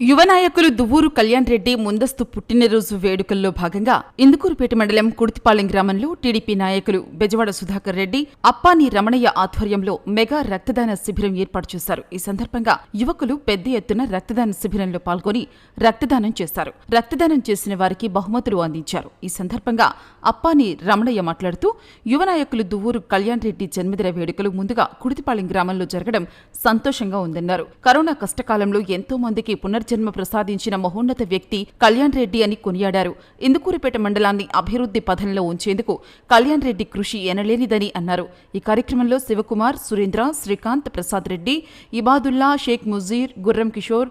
యువ నాయకులు దువ్వూరు కళ్యాణ్ రెడ్డి ముందస్తు పుట్టినరోజు వేడుకల్లో భాగంగా ఇందుకూరుపేట మండలం కుడితిపాలెం గ్రామంలో టీడీపీ నాయకులు బెజవాడ సుధాకర్ రెడ్డి అప్పాని రమణయ్య ఆధ్వర్యంలో మెగా రక్తదాన శిబిరం ఏర్పాటు చేశారు. ఈ సందర్భంగా యువకులు పెద్ద ఎత్తున రక్తదాన శిబిరంలో పాల్గొని రక్తదానం చేశారు. రక్తదానం చేసిన వారికి బహుమతులు అందించారు. ఈ సందర్భంగా అప్పాని రమణయ్య మాట్లాడుతూ యువ నాయకులు దువ్వూరు కళ్యాణ్ రెడ్డి జన్మదిన వేడుకలు ముందుగా కుడితిపాలెం గ్రామంలో జరగడం సంతోషంగా ఉందన్నారు. కరోనా కష్టకాలంలో ఎంతో మందికి పునర్జన్మ ప్రసాదించిన మహోన్నత వ్యక్తి కళ్యాణ్ రెడ్డి అని కొనియాడారు. ఇందుకూరుపేట మండలాన్ని అభివృద్ధి పథంలో ఉంచేందుకు కళ్యాణ్ రెడ్డి కృషి ఎనలేనిదని అన్నారు. ఈ కార్యక్రమంలో శివకుమార్ సురేంద్ర శ్రీకాంత్ ప్రసాద్ రెడ్డి ఇబాదుల్లా షేక్ ముజీర్ గుర్రం కిషోర్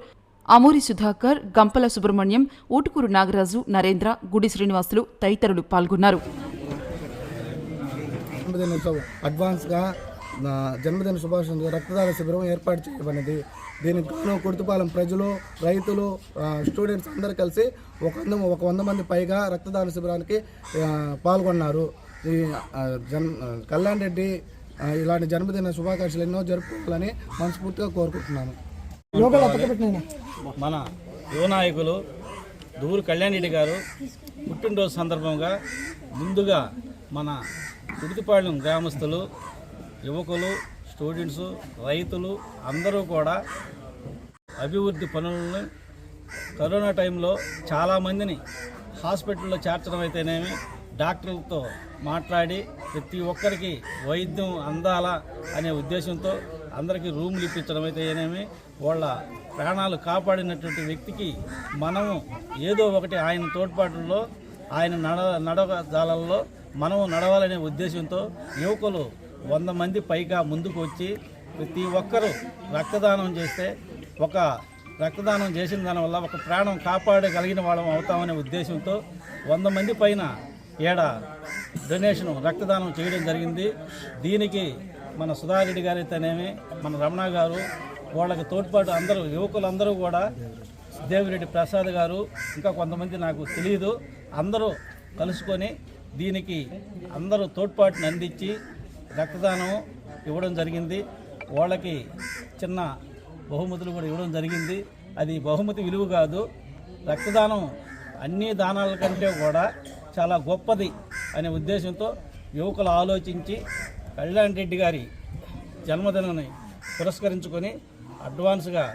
అమూరి సుధాకర్ గంపల సుబ్రహ్మణ్యం ఊటుకూరు నాగరాజు నరేంద్ర గుడి శ్రీనివాసులు తదితరులు పాల్గొన్నారు. అడ్వాన్స్గా జన్మదిన శుభాకాంక్షలు. రక్తదాన శిబిరం ఏర్పాటు చేయబడినది. దీనికి గాను కుర్తుపాలెం ప్రజలు రైతులు స్టూడెంట్స్ అందరూ కలిసి ఒక వంద ఒక వంద మంది పైగా రక్తదాన శిబిరానికి పాల్గొన్నారు. ఈ జన్ కళ్యాణ్ రెడ్డి ఇలాంటి జన్మదిన శుభాకాంక్షలు ఎన్నో జరుపుకోవాలని మనస్ఫూర్తిగా కోరుకుంటున్నాను. మన యువ నాయకులు దూరు కళ్యాణ్ రెడ్డి గారు పుట్టినరోజు సందర్భంగా ముందుగా మన కుడితిపాళెం గ్రామస్తులు యువకులు స్టూడెంట్స్ రైతులు అందరూ కూడా అభివృద్ధి పనులను కరోనా టైంలో చాలామందిని హాస్పిటల్లో చేర్చడం అయితేనేమి డాక్టర్లతో మాట్లాడి ప్రతి ఒక్కరికి వైద్యం అందాలా అనే ఉద్దేశంతో అందరికీ రూమ్లు ఇప్పించడం అయితేనేమి వాళ్ళ ప్రాణాలు కాపాడినటువంటి వ్యక్తికి మనము ఏదో ఒకటి ఆయన తోడ్పాటులో ఆయన నడ నడవజాలల్లో మనము నడవాలనే ఉద్దేశంతో యువకులు వంద మంది పైగా ముందుకు వచ్చి ప్రతి ఒక్కరూ రక్తదానం చేస్తే ఒక రక్తదానం చేసిన దానివల్ల ఒక ప్రాణం కాపాడగలిగిన వాళ్ళం అవుతామనే ఉద్దేశంతో వంద మంది పైన ఏడ డొనేషన్ రక్తదానం చేయడం జరిగింది. దీనికి మన సుధారెడ్డి గారు అయితేనేమి మన రమణ గారు వాళ్ళకి తోడ్పాటు అందరూ యువకులందరూ కూడా దేవిరెడ్డి ప్రసాద్ గారు ఇంకా కొంతమంది నాకు తెలియదు అందరూ కలుసుకొని దీనికి అందరూ తోడ్పాటుని అందించి రక్తదానం ఇవ్వడం జరిగింది. వాళ్ళకి చిన్న బహుమతులు కూడా ఇవ్వడం జరిగింది. అది బహుమతి విలువ కాదు. రక్తదానం అన్ని దానాల కంటే కూడా చాలా గొప్పది అనే ఉద్దేశంతో యువకులు ఆలోచించి కళ్యాణ్ రెడ్డి గారి జన్మదినాన్ని పురస్కరించుకొని అడ్వాన్స్గా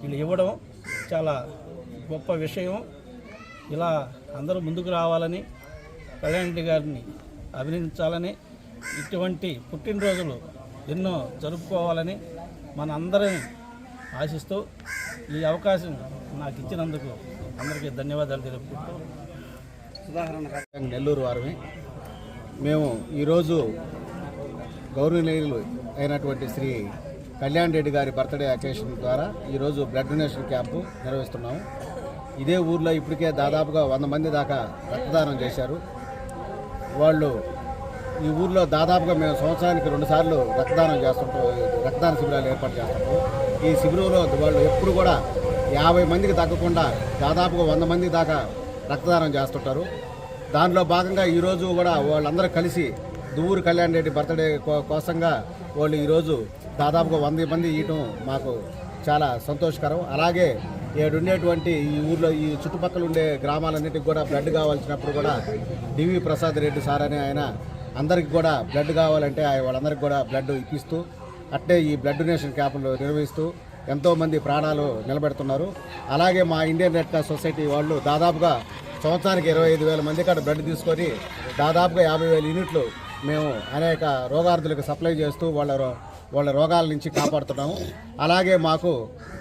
వీళ్ళు ఇవ్వడం చాలా గొప్ప విషయం. ఇలా అందరూ ముందుకు రావాలని కళ్యాణ్ రెడ్డి గారిని అభినందించాలని ఇటువంటి పుట్టినరోజులు ఎన్నో జరుపుకోవాలని మన అందరిని ఆశిస్తూ ఈ అవకాశం నాకు ఇచ్చినందుకు అందరికీ ధన్యవాదాలు తెలుపుకుంటూ నెల్లూరు వారమే. మేము ఈరోజు గౌరవనీయులు అయినటువంటి శ్రీ కళ్యాణ్ రెడ్డి గారి బర్త్డే అకేషన్ ద్వారా ఈరోజు బ్లడ్ డొనేషన్ క్యాంపు నిర్వహిస్తున్నాము. ఇదే ఊర్లో ఇప్పటికే దాదాపుగా వంద మంది దాకా రక్తదానం చేశారు. వాళ్ళు ఈ ఊర్లో దాదాపుగా మేము సంవత్సరానికి రెండుసార్లు రక్తదానం చేస్తుంటాం రక్తదాన శిబిరాలు ఏర్పాటు చేస్తుంటాం. ఈ శిబిరంలో వాళ్ళు ఎప్పుడు కూడా యాభై మందికి తగ్గకుండా దాదాపుగా వంద మంది దాకా రక్తదానం చేస్తుంటారు. దానిలో భాగంగా ఈరోజు కూడా వాళ్ళందరూ కలిసి దువ్వూరు కళ్యాణ్ రెడ్డి బర్త్డే కో- కోసంగా వాళ్ళు ఈరోజు దాదాపుగా వంద మంది ఇవ్వటం మాకు చాలా సంతోషకరం. అలాగే ఏడుండేటువంటి ఈ ఊర్లో ఈ చుట్టుపక్కల ఉండే గ్రామాలన్నిటికి కూడా బ్లడ్ కావాల్సినప్పుడు కూడా డివి ప్రసాద్ రెడ్డి సార్ అని ఆయన అందరికి కూడా బ్లడ్ కావాలంటే ఆయన వాళ్ళందరికీ కూడా బ్లడ్ ఇప్పిస్తూ అట్టే ఈ బ్లడ్ డొనేషన్ క్యాంపులు నిర్వహిస్తూ ఎంతోమంది ప్రాణాలు నిలబెడుతున్నారు. అలాగే మా ఇండియన్ రెడ్ క్రాస్ సొసైటీ వాళ్ళు దాదాపుగా సంవత్సరానికి ఇరవై ఐదు వేల మంది కాడ బ్లడ్ తీసుకొని దాదాపుగా యాభై వేల యూనిట్లు మేము అనేక రోగార్థులకు సప్లై చేస్తూ వాళ్ళ రో- వాళ్ళ రోగాల నుంచి కాపాడుతున్నాము. అలాగే మాకు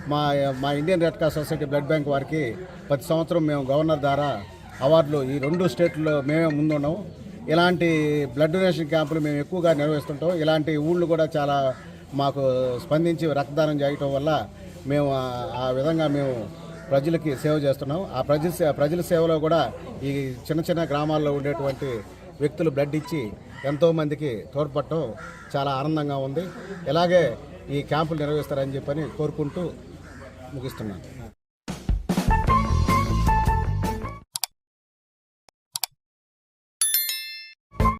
మా మా Indian red cross society blood bank వారికి ప్రతి సంవత్సరం మేము గవర్నర్ ద్వారా అవార్డులు ఈ రెండు స్టేట్లో మేమే ముందున్నాము. ఇలాంటి బ్లడ్ డొనేషన్ క్యాంపులు మేము ఎక్కువగా నిర్వహిస్తుంటాం. ఇలాంటి ఊళ్ళు కూడా చాలా మాకు స్పందించి రక్తదానం చేయటం వల్ల మేము ఆ- విధంగా మేము ప్రజలకి సేవ చేస్తున్నాం. ఆ ప్రజల సే- ప్రజల సేవలో కూడా ఈ చిన్న చిన్న గ్రామాల్లో ఉండేటువంటి వ్యక్తులు బ్లడ్ ఇచ్చి ఎంతోమందికి తోడ్పడటం చాలా ఆనందంగా ఉంది. ఇలాగే ఈ క్యాంపులు నిర్వహిస్తారని చెప్పని కోరుకుంటూ ముగిస్తున్నాను.